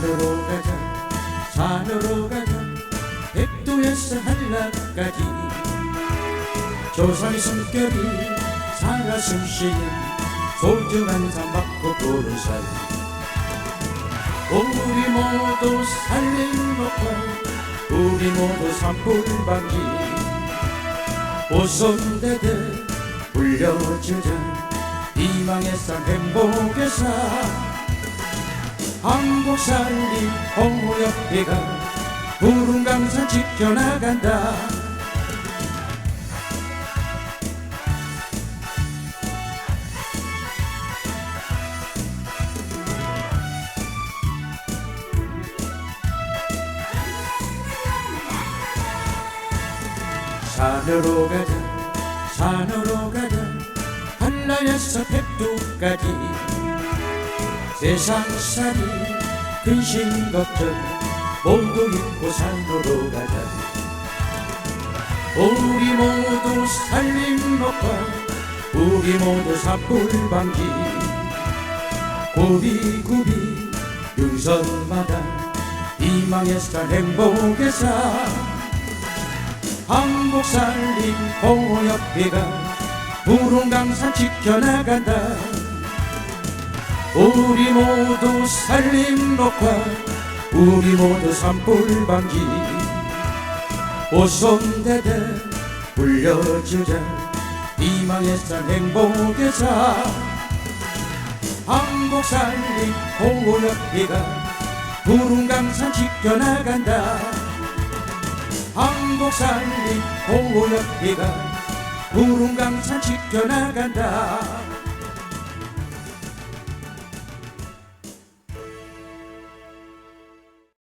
산으로 가자. 산으로 가자. 백두에서 한라까지. 조상의 숨결이 살아 숨쉬는 소중한 산막고 푸른 산. 우리 모두 살림 높아 우리 모두 산불방지. 오손대대 불려주자. 희망의 산 행복의 산 한국 살림 홍호협회가 푸른 강산 지켜나간다. 산으로 가자 산으로 가자. 한라에서 백두까지 세상살이 근심 걱정 모두 잊고 산으로 가자 우리 모두 살림 높아 우리 모두 산불방지 구비구비 윤선마다 희망의 산 행복의 산 한국 살림 보호협회가 푸른 강산 지켜나간다 우리 모두 살림 녹화 우리 모두 산불방지 오손대대 불려주자 희망의 산 행복의 산. 한국 살림 보호협회가 푸른 강산 지켜나간다. 한국 살림 보호협회가 푸른 강산 지켜나간다